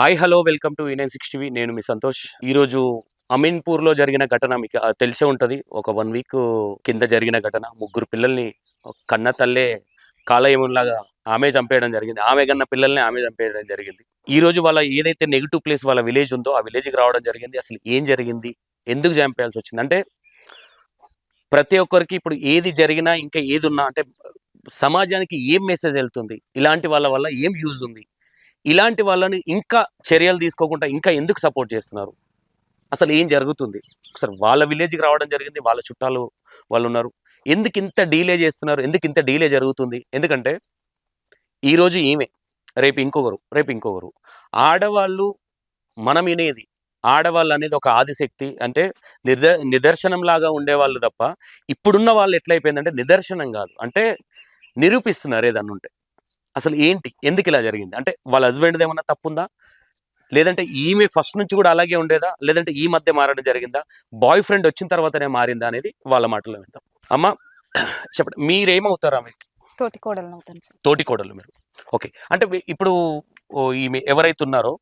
Hi hello welcome to nine six TV నేను మీ సంతోష్. ఈరోజు అమీన్పూర్లో జరిగిన ఘటన మీకు తెలిసే ఉంటుంది. ఒక వన్ వీక్ కింద జరిగిన ఘటన. ముగ్గురు పిల్లల్ని కన్న తల్లే కాలయములాగా ఆమె చంపేయడం జరిగింది. ఆమె కన్న పిల్లల్ని ఆమె చంపేయడం జరిగింది. ఈ రోజు వాళ్ళ ఏదైతే నెగిటివ్ ప్లేస్ వాళ్ళ విలేజ్ ఉందో ఆ విలేజ్కి రావడం జరిగింది. అసలు ఏం జరిగింది? ఎందుకు చంపేయాల్సి వచ్చింది? అంటే ప్రతి ఒక్కరికి ఇప్పుడు ఏది జరిగినా ఇంకా ఏది ఉన్నా అంటే సమాజానికి ఏం మెసేజ్ వెళ్తుంది? ఇలాంటి వాళ్ళ వల్ల ఏం యూజ్ ఉంది? ఇలాంటి వాళ్ళని ఇంకా చర్యలు తీసుకోకుండా ఇంకా ఎందుకు సపోర్ట్ చేస్తున్నారు? అసలు ఏం జరుగుతుంది? ఒకసారి వాళ్ళ విలేజ్కి రావడం జరిగింది వాళ్ళ చుట్టాలు వాళ్ళు ఉన్నారు. ఎందుకు ఇంత డీలే చేస్తున్నారు? ఎందుకు ఇంత డీలే జరుగుతుంది? ఎందుకంటే ఈరోజు ఈమె రేపు ఇంకొకరు రేపు ఇంకొకరు. ఆడవాళ్ళు మనం వినేది ఆడవాళ్ళు అనేది ఒక ఆదిశక్తి అంటే నిద నిదర్శనం లాగా ఉండేవాళ్ళు తప్ప ఇప్పుడున్న వాళ్ళు ఎట్లయిపోయిందంటే నిదర్శనం కాదు. అంటే నిరూపిస్తున్నారు ఏదన్నుంటే. అసలు ఏంటి? ఎందుకు ఇలా జరిగింది? అంటే వాళ్ళ హస్బెండ్ది ఏమన్నా తప్పుందా? లేదంటే ఈమె ఫస్ట్ నుంచి కూడా అలాగే ఉండేదా? లేదంటే ఈ మధ్య మారడం జరిగిందా? బాయ్ ఫ్రెండ్ వచ్చిన తర్వాతనే మారిందా అనేది వాళ్ళ మాటలో విందాం. అమ్మ చెప్పండి. మీరేమవుతారు ఆమె తోటి కోడలు అవుతాను సార్. తోటి కోడలు మీరు. ఓకే. అంటే ఇప్పుడు ఈమె ఎవరైతే ఉన్నారో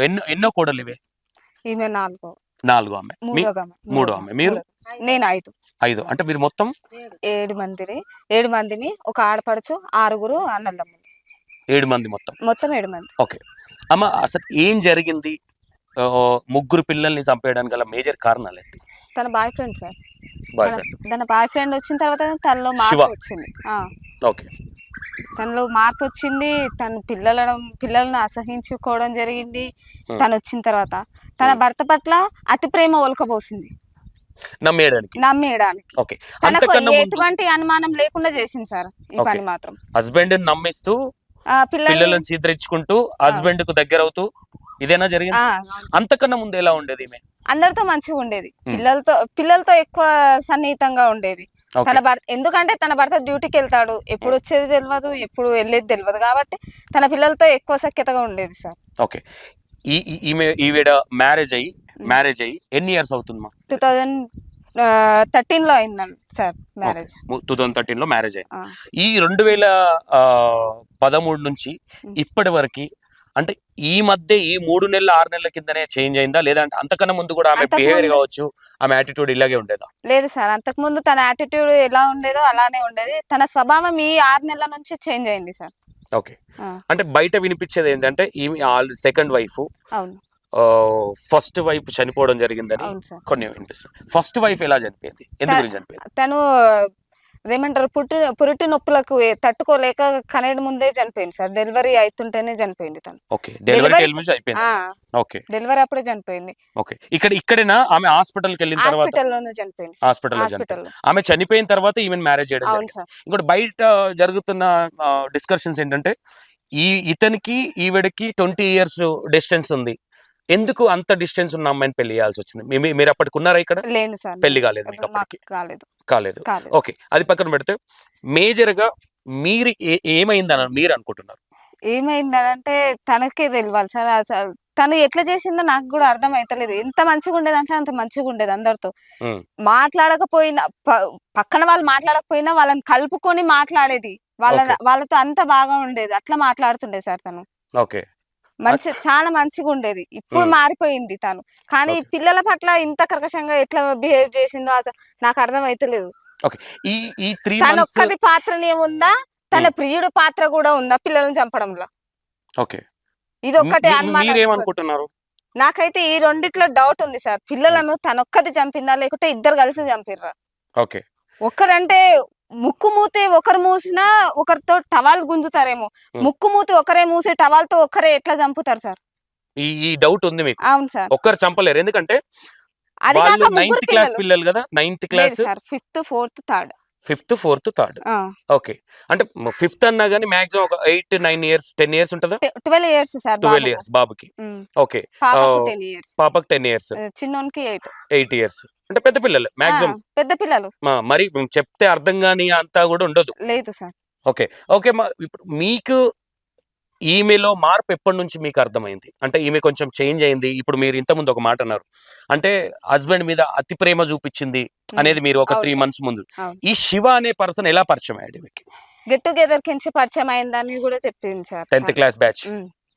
ఎన్నో ఎన్నో కోడలు ఇవే? ఈమె నాలుగో. నాలుగు ఆమె. మూడో ఆమె. మీరు? నేను ఐదు. ఐదు. అంటే మీరు మొత్తం? ఏడు. మందిని ఏడు మందిని ఒక ఆడపడుచు ఆరుగురు అన్నదమ్ములు. ఏడు మంది మొత్తం? మొత్తం ఏడు మంది. అమ్మ అసలు ఏం జరిగింది? ముగ్గురు పిల్లల్ని చంపేయడానికి గల మేజర్ కారణాలు ఏంటి? తన బాయ్ ఫ్రెండ్ సార్. బాయ్ తన- ఫ్రెండ్. తన బాయ్ ఫ్రెండ్ వచ్చిన తర్వాత తనలో. మార్పు వచ్చింది. ఆ, ఓకే. తనలో మార్పు వచ్చింది. తను పిల్లలను పిల్లలను అసహించుకోవడం జరిగింది. తను వచ్చిన తర్వాత తన. భర్త పట్ల అతి ప్రేమ ఒలకబోసింది. నమ్మేయడానికి. నమ్మేయడానికి. ఓకే. అంతకన్నా ఎటువంటి అనుమానం లేకుండా చేసింది సార్ ఈ. పని మాత్రం. హస్బెండ్ నమ్మిస్తూ పిల్లల్ని చీదరించుకుంటూ హస్బెండ్కు దగ్గర అవుతూ ఇదేనా జరిగింది? అంతకన్నా ముందు ఎలా ఉండేది ఈమె? అందరితో మంచిగా ఉండేది. పిల్లలతో పిల్లలతో ఎక్కువ సన్నిహితంగా ఉండేది. తన భర్త ఎందుకంటే తన భర్త డ్యూటీకి వెళ్తాడు. ఎప్పుడు వచ్చేది తెలియదు ఎప్పుడు వెళ్ళేది తెలియదు కాబట్టి తన పిల్లలతో ఎక్కువ సఖ్యతగా ఉండేది సార్. ఓకే. ఈ ఈ- ఈమె ఈవిడ మ్యారేజ్ అయ్యి మ్యారేజ్ అయ్యి ఎన్ని ఇయర్స్ అవుతుందమ్మా టూ థౌజండ్ థర్టీన్లో అయిందండి సార్ మ్యారేజ్. టూ థౌజండ్ థర్టీన్లో మ్యారేజ్ అయ్యి. ఈ రెండు వేల పదమూడు నుంచి. ఇప్పటి వరకు అంటే ఈ మధ్య ఈ మూడు నెలల ఆరు నెలల కిందనే చేంజ్ అయిందా? లేదంటే అంతకన్నా ముందు కూడా ఆమె బిహేవియర్ కావచ్చు ఆమె యాటిట్యూడ్ ఇలాగే ఉండేదా? లేదు సార్ అంతకు ముందు తన యాటిట్యూడ్ ఎలా ఉండేదో అలానే ఉండేది. తన స్వభావం ఈ ఆరు నెలల నుంచి చేంజ్ అయింది సార్. ఓకే. అంటే బయట వినిపించేది ఏంటంటే ఈమె సెకండ్ వైఫ్ ఫస్ట్ వైఫ్ చనిపోవడం జరిగిందని కొన్ని వినిపిస్తుంది ఫస్ట్ వైఫ్ ఎలా చనిపోయింది? ఎందుకు చనిపోయింది తను అదేమంటారు పుట్టి పురిటి నొప్పులకు తట్టుకోలేక కనేడు ముందే చనిపోయింది సార్. డెలివరీ అవుతుంటేనే చనిపోయింది తను. ఓకే డెలివరీ అయిపోయింది. ఓకే. డెలివరీ అప్పుడే చనిపోయింది. ఓకే ఇక్కడ ఇక్కడేనా? ఆమె హాస్పిటల్కి వెళ్ళిన తర్వాత? హాస్పిటల్లోనే చనిపోయింది హాస్పిటల్లో. హాస్పిటల్ ఆమె చనిపోయిన తర్వాత ఈమె మ్యారేజ్ చేయడం ఇంకోటి బయట జరుగుతున్న డిస్కషన్స్ ఏంటంటే ఈ ఇతనికి ఈవిడకి ట్వంటీ ఇయర్స్ డిస్టెన్స్ ఉంది. ఎందుకు అంత డిస్టెన్స్ ఉన్న అమ్మాయిని పెళ్ళి చేయాల్సి వచ్చింది? మీరు అప్పటికి ఉన్నారా ఇక్కడ? లేను సార్ పెళ్ళి కాలేదు మీకు అప్పటికి. కాలేదు. కాలేదు. ఓకే అది పక్కన పెడితే మేజర్గా మీరు ఏ- ఏమైందని మీరు అనుకుంటున్నారు? ఏమైందంటే తనకే తెలియాలి సార్ అసలు తను ఎట్లా చేసిందో నాకు కూడా అర్థం అవుతలేదు ఎంత మంచిగా ఉండేది అంటే అంత మంచిగా ఉండేది అందరితో. మాట్లాడకపోయినా పక్కన వాళ్ళు మాట్లాడకపోయినా వాళ్ళని కలుపుకొని మాట్లాడేది. వాళ్ళ. వాళ్ళతో అంత బాగా ఉండేది. అట్లా మాట్లాడుతుండే సార్ తను. ఓకే. మంచి చాలా మంచిగా ఉండేది ఇప్పుడు. మారిపోయింది తను. కానీ. పిల్లల పట్ల ఇంత కర్కశంగా ఎట్లా బిహేవ్ చేసిందో అసలు నాకు అర్థం అయితలేదు ఈ ఈ త్రీ తన ఒక్కది పాత్రనే ఉందా? తన ప్రియుడు పాత్ర కూడా ఉందా పిల్లల్ని చంపడంలో? ఓకే. ఇది ఒక్కటే అనుమానం నాకైతే ఈ రెండిట్లో డౌట్ ఉంది సార్. పిల్లలను తనొక్కది చంపిందా? లేకుంటే ఇద్దరు కలిసి చంపిర్రా? ఓకే. ఒక్కరంటే ముక్కు మూతి ఒకరు మూసినా ఒకరితో టవాల్ గుంజుతారేమో. ముక్కు మూతి ఒకరే మూసి టవాల్తో ఒక్కరే ఎట్లా చంపుతారు సార్? ఈ ఈ డౌట్ ఉంది మీకు. అవును సార్. ఒక్కరు చంపలేరు. ఎందుకంటే అది నైన్త్ క్లాస్ పిల్లలు. పిల్లలు కదా? Ninth class sir. Fifth fourth third. Fifth fourth third. Okay. అంటే ఫిఫ్త్ అన్నా కానీ మాక్సిమం ఒక eight nine years ten years ఉంటుందా? Twelve years sir twelve years బాబుకి. ఓకే. పాపకు ఆ, టెన్ ఇయర్స్. పాపకి టెన్ ఇయర్స్. చిన్నోనికి ఎయిట్. Eight years. అంటే పెద్ద పిల్లలు మాక్సిమం. పెద్ద పిల్లలు. మరి చెప్తే అర్థం కాని అంతా కూడా ఉండదు. లేదు సార్. ఓకే. ఓకే మా ఇప్పుడు మీకు ఈమెలో మార్పు ఎప్పటి నుంచి మీకు అర్థమైంది? అంటే ఈమె కొంచెం చేంజ్ అయింది. ఇప్పుడు మీరు ఇంతకుముందు ఒక మాట అన్నారు. అంటే హస్బెండ్ మీద అతి ప్రేమ చూపించింది అనేది మీరు ఒక త్రీ. మంత్స్ ముందు. ఈ శివ అనే పర్సన్ ఎలా పరిచయం అయ్యాడు మీకు గెట్ టుగెదర్ కించి పరిచయం అయిందని కూడా చెప్పింది సార్. Tenth class batch.